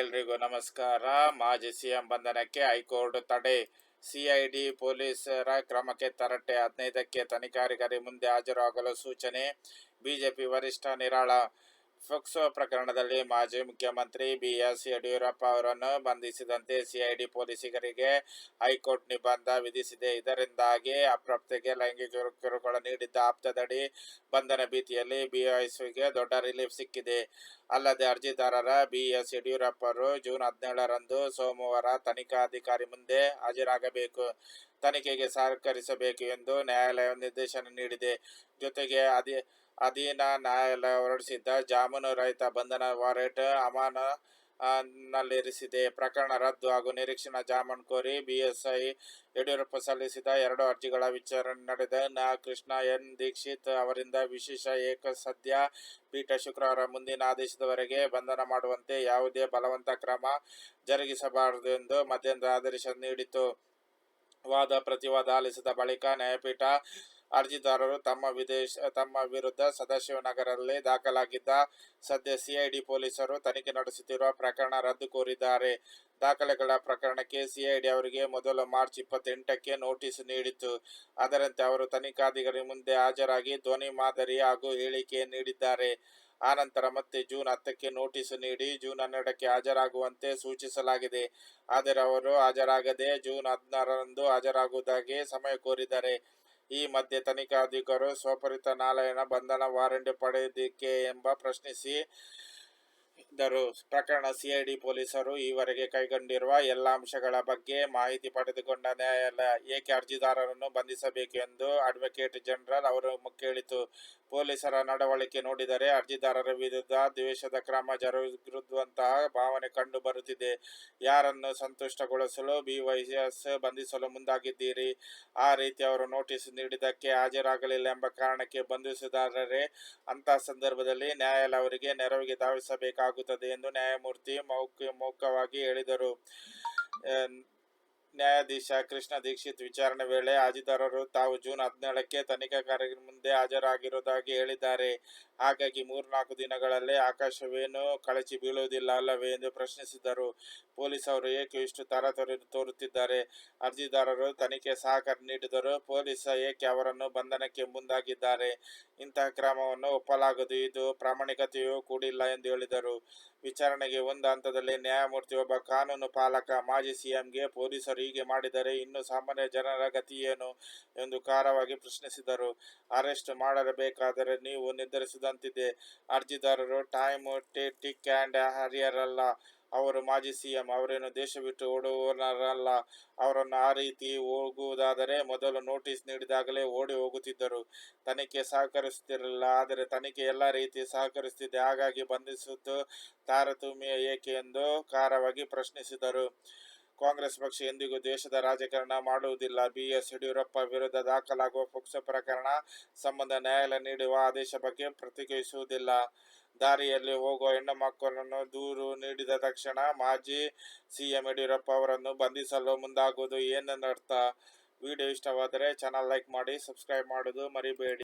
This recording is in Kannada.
ಎಲ್ರಿಗೂ ನಮಸ್ಕಾರ. ಮಾಜಿ ಸಿಎಂ ಬಂಧನಕ್ಕೆ ಹೈಕೋರ್ಟ್ ತಡೆ. ಸಿಐಡಿ ಪೊಲೀಸರ ಕ್ರಮಕ್ಕೆ ತರಟೆ. ಹದಿನೈದಕ್ಕೆ ತನಿಖಾಧಿಕಾರಿ ಮುಂದೆ ಹಾಜರಾಗಲು ಸೂಚನೆ. ಬಿಜೆಪಿ ವರಿಷ್ಠ ನಿರಾಳ. ಫೋಕ್ಸೋ ಪ್ರಕರಣದಲ್ಲಿ ಮಾಜಿ ಮುಖ್ಯಮಂತ್ರಿ ಬಿಎಸ್ ಯಡಿಯೂರಪ್ಪ ಅವರನ್ನು ಬಂಧಿಸಿದಂತೆ ಸಿಐಡಿ ಪೊಲೀಸರಿಗೆ ಹೈಕೋರ್ಟ್ ನಿಬಂಧ ವಿಧಿಸಿದೆ. ಇದರಿಂದಾಗಿ ಅಪ್ರಾಪ್ತಿಗೆ ಲೈಂಗಿಕ ಕಿರುಕುಳ ನೀಡಿದ್ದ ಆಪ್ತದಡಿ ಬಂಧನ ಭೀತಿಯಲ್ಲಿ ಬಿಎಸ್ಗೆ ದೊಡ್ಡ ರಿಲೀಫ್ ಸಿಕ್ಕಿದೆ. ಅಲ್ಲದೆ ಅರ್ಜಿದಾರರ ಬಿಎಸ್ ಯಡಿಯೂರಪ್ಪ ಅವರು ಜೂನ್ ಹದಿನೇಳರಂದು ಸೋಮವಾರ ತನಿಖಾಧಿಕಾರಿ ಮುಂದೆ ಹಾಜರಾಗಬೇಕು. ತನಿಖೆಗೆ ಸಹಕರಿಸಬೇಕು ಎಂದು ನ್ಯಾಯಾಲಯ ನಿರ್ದೇಶನ ನೀಡಿದೆ. ಜೊತೆಗೆ ಅಧಿ ಅಧೀನ ನ್ಯಾಯಾಲಯ ಹೊರಡಿಸಿದ್ದ ಜಾಮೀನು ರಹಿತ ಬಂಧನ ವಾರೆಂಟ್ ಅಮಾನ ನಲ್ಲಿರಿಸಿದೆ ಪ್ರಕರಣ ರದ್ದು ಹಾಗೂ ನಿರೀಕ್ಷಣಾ ಜಾಮೀನು ಕೋರಿ ಬಿಎಸ್ಐ ಯಡಿಯೂರಪ್ಪ ಸಲ್ಲಿಸಿದ ಎರಡು ಅರ್ಜಿಗಳ ವಿಚಾರಣೆ ನಡೆದ ನಾ. ಕೃಷ್ಣ ಎನ್. ದೀಕ್ಷಿತ್ ಅವರಿಂದ ವಿಶೇಷ ಏಕಸದ್ಯ ಪೀಠ ಶುಕ್ರವಾರ ಮುಂದಿನ ಆದೇಶದವರೆಗೆ ಬಂಧನ ಮಾಡುವಂತೆ ಯಾವುದೇ ಬಲವಂತ ಕ್ರಮ ಜರುಗಿಸಬಾರದು ಎಂದು ಮಧ್ಯಂತರ ಆದೇಶ ನೀಡಿತು ವಾದ ಪ್ರತಿವಾದ ಆಲಿಸಿದ ಬಳಿಕ ನ್ಯಾಯಪೀಠ ಅರ್ಜಿದಾರರು ತಮ್ಮ ವಿದೇಶ, ತಮ್ಮ ವಿರುದ್ಧ ಸದಾಶಿವನಗರಲ್ಲಿ ದಾಖಲಾಗಿದ್ದ ಸದ್ಯ ಸಿಐಡಿ ಪೊಲೀಸರು ತನಿಖೆ ನಡೆಸುತ್ತಿರುವ ಪ್ರಕರಣ ರದ್ದು ಕೋರಿದ್ದಾರೆ. ದಾಖಲೆಗಳ ಪ್ರಕರಣಕ್ಕೆ ಸಿಐಡಿ ಅವರಿಗೆ ಮೊದಲು ಮಾರ್ಚ್ ಇಪ್ಪತ್ತೆಂಟಕ್ಕೆ ನೋಟಿಸ್ ನೀಡಿತ್ತು. ಅದರಂತೆ ಅವರು ತನಿಖಾಧಿಕಾರಿ ಮುಂದೆ ಹಾಜರಾಗಿ ಧ್ವನಿ ಮಾದರಿ ಹಾಗೂ ಹೇಳಿಕೆ ನೀಡಿದ್ದಾರೆ. ಆನಂತರ ಮತ್ತೆ ಜೂನ್ ಹತ್ತಕ್ಕೆ ನೋಟಿಸ್ ನೀಡಿ ಜೂನ್ ಹನ್ನೆರಡಕ್ಕೆ ಹಾಜರಾಗುವಂತೆ ಸೂಚಿಸಲಾಗಿದೆ. ಆದರೆ ಅವರು ಹಾಜರಾಗದೆ ಜೂನ್ ಹದಿನಾರರಂದು ಹಾಜರಾಗುವುದಾಗಿ ಸಮಯ ಕೋರಿದ್ದಾರೆ. ಈ ಮಧ್ಯೆ ತನಿಖಾಧಿಕಾರಿ ಸ್ವಪರಿತ ನಾಲಯನ ಬಂಧನ ವಾರಂಟ್ ಪಡೆದಿಕ್ಕೆ ಎಂಬ ಪ್ರಶ್ನಿಸಿ ಇದ್ದರು ಪ್ರಕರಣ ಸಿಐಡಿ ಪೊಲೀಸರು ಈವರೆಗೆ ಕೈಗೊಂಡಿರುವ ಎಲ್ಲ ಅಂಶಗಳ ಬಗ್ಗೆ ಮಾಹಿತಿ ಪಡೆದುಕೊಂಡ ನ್ಯಾಯಾಲಯ ಏಕೆ ಅರ್ಜಿದಾರರನ್ನು ಬಂಧಿಸಬೇಕು ಎಂದು ಅಡ್ವೊಕೇಟ್ ಜನರಲ್ ಅವರು ಕೇಳಿತು. ಪೊಲೀಸರ ನಡವಳಿಕೆ ನೋಡಿದರೆ ಅರ್ಜಿದಾರರ ವಿರುದ್ಧ ದ್ವೇಷದ ಕ್ರಮ ಜರುಗಿರುವಂತಹ ಭಾವನೆ ಕಂಡು ಬರುತ್ತಿದೆ. ಯಾರನ್ನು ಸಂತುಷ್ಟಗೊಳಿಸಲು ಬಿವೈಎಸ್ ಬಂಧಿಸಲು ಮುಂದಾಗಿದ್ದೀರಿ? ಆ ರೀತಿ ಅವರು ನೋಟಿಸ್ ನೀಡಿದ್ದಕ್ಕೆ ಹಾಜರಾಗಲಿಲ್ಲ ಎಂಬ ಕಾರಣಕ್ಕೆ ಬಂಧಿಸಿದಾರರೇ ಅಂತಹ ಸಂದರ್ಭದಲ್ಲಿ ನ್ಯಾಯಾಲಯ ಅವರಿಗೆ ನೆರವಿಗೆ ಧಾವಿಸಬೇಕಾಗುತ್ತದೆ ಎಂದು ನ್ಯಾಯಮೂರ್ತಿ ಮೌಖ ಮೌಖವಾಗಿ ಹೇಳಿದರು. ನ್ಯಾಯಾಧೀಶ ಕೃಷ್ಣ ದೀಕ್ಷಿತ್ ವಿಚಾರಣೆ ವೇಳೆ ಅರ್ಜಿದಾರರು ತಾವು ಜೂನ್ ಹದಿನೇಳಕ್ಕೆ ತನಿಖಾಧಿಕಾರಿ ಮುಂದೆ ಹಾಜರಾಗಿರುವುದಾಗಿ ಹೇಳಿದ್ದಾರೆ. ಹಾಗಾಗಿ ಮೂರ್ನಾಲ್ಕು ದಿನಗಳಲ್ಲೇ ಆಕಾಶವೇನು ಕಳಚಿ ಬೀಳುವುದಿಲ್ಲ ಅಲ್ಲವೇ ಎಂದು ಪ್ರಶ್ನಿಸಿದರು. ಪೊಲೀಸ್ ಅವರು ಏಕೆ ಇಷ್ಟು ತರಾತುರಿ ತೋರುತ್ತಿದ್ದಾರೆ? ಅರ್ಜಿದಾರರು ತನಿಖೆ ಸಹಕಾರ ನೀಡಿದರು ಪೊಲೀಸ ಏಕೆ ಅವರನ್ನು ಬಂಧನಕ್ಕೆ ಮುಂದಾಗಿದ್ದಾರೆ? ಇಂತಹ ಕ್ರಮವನ್ನು ಒಪ್ಪಲಾಗದು. ಇದು ಪ್ರಾಮಾಣಿಕತೆಯೂ ಕೂಡಿಲ್ಲ ಎಂದು ಹೇಳಿದರು. ವಿಚಾರಣೆಗೆ ಒಂದು ಹಂತದಲ್ಲಿ ನ್ಯಾಯಮೂರ್ತಿ ಒಬ್ಬ ಕಾನೂನು ಪಾಲಕ, ಮಾಜಿ ಸಿಎಂಗೆ ಪೊಲೀಸರು ಹೀಗೆ ಮಾಡಿದರೆ ಇನ್ನು ಸಾಮಾನ್ಯ ಜನರ ಗತಿ ಏನು ಎಂದು ಖಾರವಾಗಿ ಪ್ರಶ್ನಿಸಿದರು. ಅರೆಸ್ಟ್ ಮಾಡಬೇಕಾದರೆ ನೀವು ನಿರ್ಧರಿಸಿದಂತಿದೆ. ಅರ್ಜಿದಾರರು ಟೈಮ್ ಟಿಕ್ ಆ್ಯಂಡ್ ಹರಿಯರ್ ಅಲ್ಲ. ಅವರು ಮಾಜಿ ಸಿಎಂ ಅವರೇನು ದೇಶ ಬಿಟ್ಟು ಓಡುವವರಲ್ಲ, ಅವರನ್ನು ಆ ರೀತಿ ಹೋಗುವುದಾದರೆ ಮೊದಲು ನೋಟಿಸ್ ನೀಡಿದಾಗಲೇ ಓಡಿ ಹೋಗುತ್ತಿದ್ದರು. ತನಿಖೆ ಸಹಕರಿಸುತ್ತಿರಲಿಲ್ಲ, ಆದರೆ ತನಿಖೆ ಎಲ್ಲ ರೀತಿ ಸಹಕರಿಸುತ್ತಿದೆ. ಹಾಗಾಗಿ ಬಂಧಿಸುವುದು ತಾರತಮ್ಯ ಏಕೆ ಎಂದು ಖಾರವಾಗಿ ಪ್ರಶ್ನಿಸಿದರು. ಕಾಂಗ್ರೆಸ್ ಪಕ್ಷ ಎಂದಿಗೂ ದೇಶದ ರಾಜಕಾರಣ ಮಾಡುವುದಿಲ್ಲ. ಬಿಎಸ್ ಯಡಿಯೂರಪ್ಪ ವಿರುದ್ಧ ದಾಖಲಾಗುವ ಪಕ್ಷ ಪ್ರಕರಣ ಸಂಬಂಧ ನ್ಯಾಯಾಲಯ ನೀಡುವ ಆದೇಶ ಬಗ್ಗೆ ಪ್ರತಿಕ್ರಿಯಿಸುವುದಿಲ್ಲ. ದಾರಿಯಲ್ಲಿ ಹೋಗುವ ಹೆಣ್ಣು ಮಕ್ಕಳನ್ನು ದೂರು ನೀಡಿದ ತಕ್ಷಣ ಮಾಜಿ ಸಿಎಂ ಯಡಿಯೂರಪ್ಪ ಅವರನ್ನು ಬಂಧಿಸಲು ಮುಂದಾಗುವುದು ಏನನ್ನರ್ಥ ವಿಡಿಯೋ ಇಷ್ಟವಾದರೆ ಚಾನಲ್ ಲೈಕ್ ಮಾಡಿ, ಸಬ್ಸ್ಕ್ರೈಬ್ ಮಾಡೋದು ಮರಿಬೇಡಿ.